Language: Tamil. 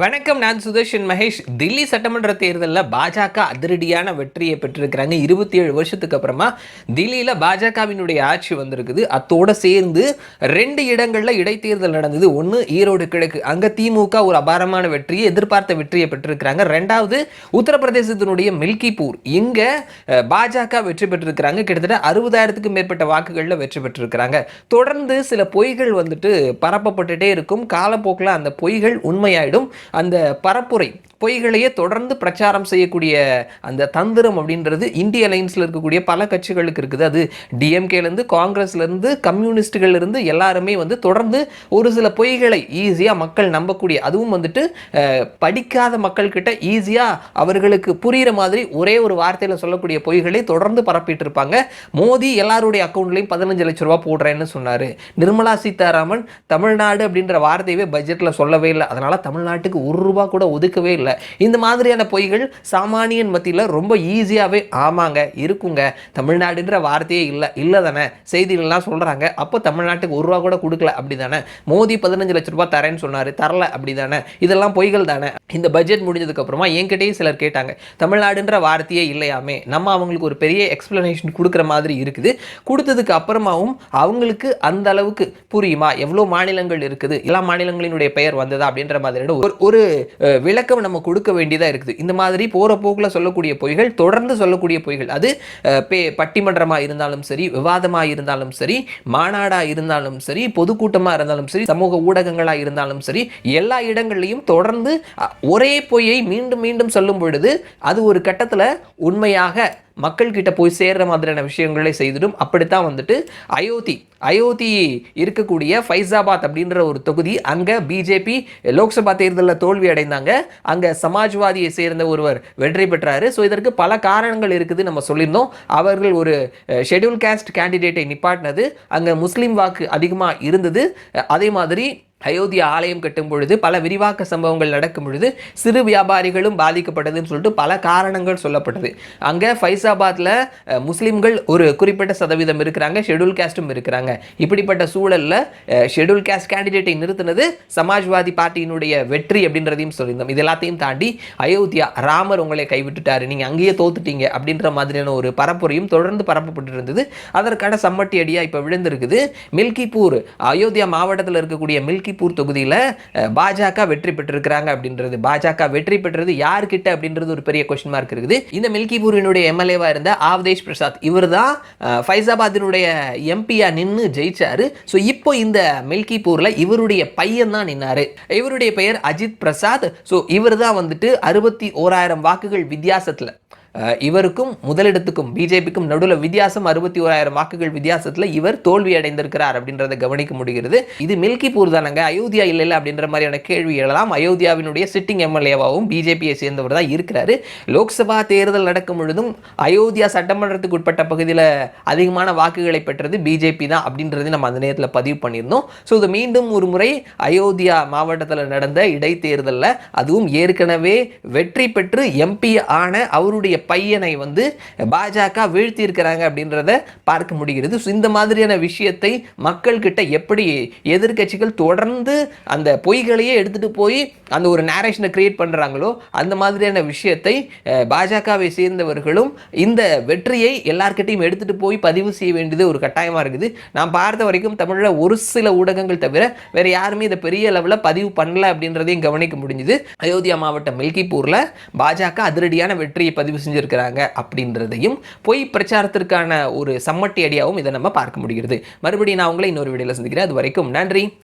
வணக்கம் நான் சுதர்ஷன் மகேஷ். தில்லி சட்டமன்ற தேர்தலில் பாஜக அதிரடியான வெற்றியை பெற்றிருக்கிறாங்க. இருபத்தி ஏழு வருஷத்துக்கு அப்புறமா தில்லியில் பாஜகவினுடைய ஆட்சி வந்திருக்குது. அத்தோடு சேர்ந்து ரெண்டு இடங்களில் இடைத்தேர்தல் நடந்தது. ஒன்று ஈரோடு கிழக்கு. அங்கே திமுக ஒரு அபாரமான வெற்றியை எதிர்பார்த்த வெற்றியை பெற்றிருக்கிறாங்க. ரெண்டாவது உத்தரப்பிரதேசத்தினுடைய மில்கிபூர். இங்கே பாஜக வெற்றி பெற்றிருக்கிறாங்க. கிட்டத்தட்ட அறுபதாயிரத்துக்கும் மேற்பட்ட வாக்குகளில் வெற்றி பெற்றிருக்கிறாங்க. தொடர்ந்து சில பொய்கள் வந்துட்டு பரப்பப்பட்டுட்டே இருக்கும். காலப்போக்கில் அந்த பொய்கள் உண்மையாயிடும். அந்த பரப்புரை பொய்களையே தொடர்ந்து பிரச்சாரம் செய்யக்கூடிய அந்த தந்திரம் அப்படின்றது இந்திய அலைன்ஸில் இருக்கக்கூடிய பல கட்சிகளுக்கு இருக்குது. அது டிஎம்கேலேருந்து காங்கிரஸ்லேருந்து கம்யூனிஸ்டுகள்லேருந்து எல்லாருமே வந்து தொடர்ந்து ஒரு சில பொய்களை ஈஸியாக மக்கள் நம்பக்கூடிய அதுவும் வந்துட்டு படிக்காத மக்கள்கிட்ட ஈஸியாக அவர்களுக்கு புரிகிற மாதிரி ஒரே ஒரு வார்த்தையில் சொல்லக்கூடிய பொய்களை தொடர்ந்து பரப்பிட்டு இருப்பாங்க. மோடி எல்லாருடைய அக்கௌண்ட்லையும் பதினஞ்சு லட்ச ரூபா போடுறேன்னு சொன்னார். நிர்மலா சீதாராமன் தமிழ்நாடு அப்படின்ற வார்த்தையவே பட்ஜெட்டில் சொல்லவே இல்லை. அதனால் தமிழ்நாட்டுக்கு ஒரு ரூபா கூட ஒதுக்கவே இல்லை. இந்த மாதிரியான பொய்கள் சாமானியன் மத்தியில் ரொம்ப ஈஸியாகவே ஆமாங்க இருக்குங்க. தமிழ்நாடுன்ற வார்த்தையே இல்லை இல்லை தானே. செய்திகள்லாம் சொல்கிறாங்க அப்போ தமிழ்நாட்டுக்கு ஒரு ரூபா கூட கொடுக்கல அப்படி தானே மோடி பதினஞ்சு லட்ச ரூபா தரேன்னு சொன்னார் தரல அப்படி தானே இதெல்லாம் பொய்கள் தானே. இந்த பட்ஜெட் முடிஞ்சதுக்கப்புறமா என்கிட்டயும் சிலர் கேட்டாங்க தமிழ்நாடுன்ற வார்த்தையே இல்லையாமே. நம்ம அவங்களுக்கு ஒரு பெரிய எக்ஸ்பிளனேஷன் கொடுக்குற மாதிரி இருக்குது. கொடுத்ததுக்கு அப்புறமாவும் அவங்களுக்கு அந்த அளவுக்கு புரியுமா? எவ்வளோ மாநிலங்கள் இருக்குது? எல்லா மாநிலங்களினுடைய பெயர் வந்ததா? அப்படின்ற மாதிரியான ஒரு ஒரு விளக்கம் நம்ம கொடுக்க வேண்டியதாக இருக்குது. இந்த மாதிரி போகிற போக்கில் சொல்லக்கூடிய பொய்கள் தொடர்ந்து சொல்லக்கூடிய பொய்கள். அது பே பட்டிமன்றமாக இருந்தாலும் சரி விவாதமாக இருந்தாலும் சரி மாநாடாக இருந்தாலும் சரி பொதுக்கூட்டமாக இருந்தாலும் சரி சமூக ஊடகங்களாக இருந்தாலும் சரி எல்லா இடங்கள்லையும் தொடர்ந்து ஒரே பொய்யை மீண்டும் மீண்டும் சொல்லும் பொழுது அது ஒரு கட்டத்தில் உண்மையாக மக்கள்கிட்ட போய் சேர்கிற மாதிரியான விஷயங்களை செய்திடும். அப்படித்தான் வந்துட்டு அயோத்தி அயோத்தி இருக்கக்கூடிய ஃபைசாபாத் அப்படின்ற ஒரு தொகுதி. அங்கே பிஜேபி லோக்சபா தேர்தலில் தோல்வி அடைந்தாங்க. அங்கே சமாஜ்வாதியை சேர்ந்த ஒருவர் வெற்றி பெற்றார். ஸோ இதற்கு பல காரணங்கள் இருக்குது நம்ம சொல்லியிருந்தோம். அவர்கள் ஒரு ஷெட்யூல் காஸ்ட் கேண்டிடேட்டை நிப்பாட்டினது. அங்கே முஸ்லீம் வாக்கு அதிகமாக இருந்தது. அதே மாதிரி அயோத்தியா ஆலயம் கட்டும் பொழுது பல விரிவாக்க சம்பவங்கள் நடக்கும் பொழுது சிறு வியாபாரிகளும் பாதிக்கப்பட்டதுன்னு சொல்லிட்டு பல காரணங்கள் சொல்லப்பட்டது. அங்கே ஃபைசாபாத்தில் முஸ்லீம்கள் ஒரு குறிப்பிட்ட சதவீதம் இருக்கிறாங்க ஷெட்யூல் கேஸ்ட்டும் இருக்கிறாங்க. இப்படிப்பட்ட சூழலில் ஷெடியூல் கேஸ்ட் கேண்டிடேட்டை நிறுத்தினது சமாஜ்வாதி பார்ட்டியினுடைய வெற்றி அப்படின்றதையும் சொல்லியிருந்தோம். இது எல்லாத்தையும் தாண்டி அயோத்தியா ராமர் உங்களை கைவிட்டுட்டாரு நீங்கள் அங்கேயே தோத்துட்டீங்க அப்படின்ற மாதிரியான ஒரு பரப்புரையும் தொடர்ந்து பரப்பப்பட்டு இருந்தது அதற்கான சம்மட்டி அடியாக இப்போ விழுந்திருக்குது. மில்கிபூர் அயோத்தியா மாவட்டத்தில் இருக்கக்கூடிய மில்கி மில்கிப்பூர் தொகுதியில் பாஜக வெற்றி பெற்றிருக்கிறாங்க அப்படின்றது. பாஜக வெற்றி பெற்றது யார்கிட்ட அப்படின்றது ஒரு பெரிய கொஸ்டின் மார்க் இருக்குது. இந்த மில்கிபூரினுடைய எம்எல்ஏவா இருந்த ஆவதேஷ் பிரசாத் இவர் தான் ஃபைசாபாத்தினுடைய எம்பியா நின்று ஜெயிச்சாரு. ஸோ இப்போ இந்த மில்கிபூரில் இவருடைய பையன் தான் நின்னாரு. இவருடைய பெயர் அஜித் பிரசாத். ஸோ இவர் தான் வந்துட்டு அறுபத்தி ஓராயிரம் வாக்குகள் வித்தியாசத்தில் இவருக்கும் முதலிடத்துக்கும் பிஜேபிக்கும் நடுவில் வித்தியாசம் அறுபத்தி ஓராயிரம் வாக்குகள் வித்தியாசத்தில் இவர் தோல்வி அடைந்திருக்கிறார் அப்படின்றத கவனிக்க முடிகிறது. இது மில்கிப்பூர் தானங்க? அயோத்தியா இல்லை இல்லை அப்படின்ற மாதிரியான கேள்வி எழலாம். அயோத்தியாவினுடைய சிட்டிங் எம்எல்ஏவாகவும் பிஜேபியை சேர்ந்தவர் தான் இருக்கிறாரு. லோக்சபா தேர்தல் நடக்கும் பொழுதும் அயோத்தியா சட்டமன்றத்துக்கு உட்பட்ட பகுதியில் அதிகமான வாக்குகளை பெற்றது பிஜேபி தான் அப்படின்றது நம்ம அந்த நேரத்தில் பதிவு பண்ணியிருந்தோம். ஸோ இது மீண்டும் ஒரு முறை அயோத்தியா மாவட்டத்தில் நடந்த இடைத்தேர்தலில் அதுவும் ஏற்கனவே வெற்றி பெற்று எம்பி ஆன அவருடைய பையனை வந்து பாஜக வீழ்த்தி இருக்கிறாங்க அப்படின்றத பார்க்க முடிகிறது. ஸோ இந்த மாதிரியான விஷயத்தை மக்கள்கிட்ட எப்படி எதிர்கட்சிகள் தொடர்ந்து அந்த பொய்களையே எடுத்துட்டு போய் அந்த ஒரு நேரேஷனை கிரியேட் பண்ணுறாங்களோ அந்த மாதிரியான விஷயத்தை பாஜகவை சேர்ந்தவர்களும் இந்த வெற்றியை எல்லார்கிட்டையும் எடுத்துட்டு போய் பதிவு செய்ய வேண்டியது ஒரு கட்டாயமாக இருக்குது. நான் பார்த்த வரைக்கும் தமிழில் ஒரு சில ஊடகங்கள் தவிர வேற யாருமே இதை பெரிய லெவலில் பதிவு பண்ணல அப்படின்றதையும் கவனிக்க முடிஞ்சுது. அயோத்தியா மாவட்டம் மில்கிப்பூரில் பாஜக அதிரடியான வெற்றியை பதிவு செஞ்சுருக்கிறாங்க அப்படின்றதையும் பொய் பிரச்சாரத்திற்கான ஒரு சம்மட்டி அடியாகவும் இதை நம்ம பார்க்க முடிகிறது. மறுபடியும் நான் உங்களை இன்னொரு வீடியோவில் சந்திக்கிறேன். அது வரைக்கும் நன்றி.